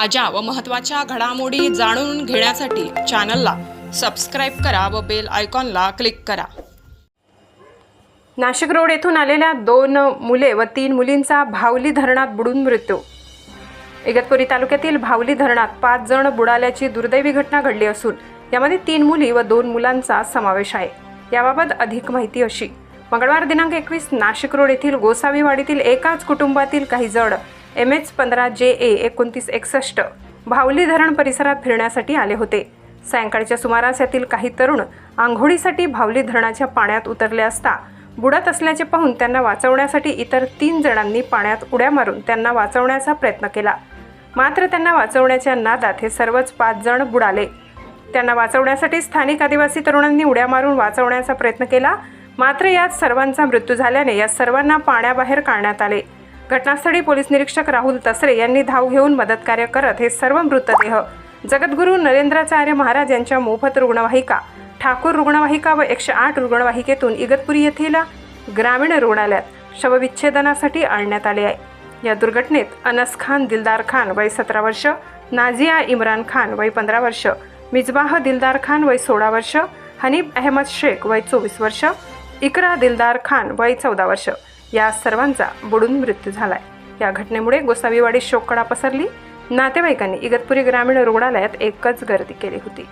ताज्या व महत्त्वाच्या घडामोडी जाणून घेण्यासाठी चॅनलला सबस्क्राईब करा व बेल आयकॉनला क्लिक करा. नाशिक रोड येथून आलेल्या दोन मुले व तीन मुलींचा भावली धरणात बुडून मृत्यू. इगतपुरी तालुक्यातील भावली धरणात पाच जण बुडाल्याची दुर्दैवी घटना घडली असून यामध्ये तीन मुली व दोन मुलांचा समावेश आहे. याबाबत अधिक माहिती अशी. मंगळवार दिनांक एकवीस नाशिक रोड येथील गोसावीवाडीतील एकाच कुटुंबातील काही जण एम एच पंधरा जे ए एकोणतीस एकसष्ट भावली धरण परिसरात फिरण्यासाठी आले होते. सायंकाळच्या सुमारास यातील काही तरुण आंघोळीसाठी भावली धरणाच्या पाण्यात उतरले असता बुडत असल्याचे पाहून त्यांना वाचवण्यासाठी इतर तीन जणांनी पाण्यात उड्या मारून त्यांना वाचवण्याचा प्रयत्न केला. मात्र त्यांना वाचवण्याच्या नादात हे सर्वच पाच जण बुडाले. त्यांना वाचवण्यासाठी स्थानिक आदिवासी तरुणांनी उड्या मारून वाचवण्याचा प्रयत्न केला मात्र यात सर्वांचा मृत्यू झाल्याने या सर्वांना पाण्याबाहेर काढण्यात आले. घटनास्थळी पोलीस निरीक्षक राहुल तसरे यांनी धाव घेऊन मदतकार्य करत हे सर्व मृतदेह जगद्गुरू नरेंद्राचार्य महाराज यांच्या मोफत रुग्णवाहिका ठाकूर रुग्णवाहिका व एकशे आठ रुग्णवाहिकेतून इगतपुरी येथील ग्रामीण रुग्णालयात शवविच्छेदनासाठी आणण्यात आले आहे. या दुर्घटनेत अनस खान दिलदार खान वय सतरा वर्ष नाझिया इम्रान खान वय पंधरा वर्ष मिजबाह दिलदार खान वय सोळा वर्ष हनीफ अहमद शेख वय चोवीस वर्ष इकरा दिलदार खान वय चौदा वर्ष. या सर्वांचा बुडून मृत्यू झालाय. या घटनेमुळे गोसावीवाडी शोककडा पसरली. नातेवाईकांनी इगतपुरी ग्रामीण रुग्णालयात एकच गर्दी केली होती.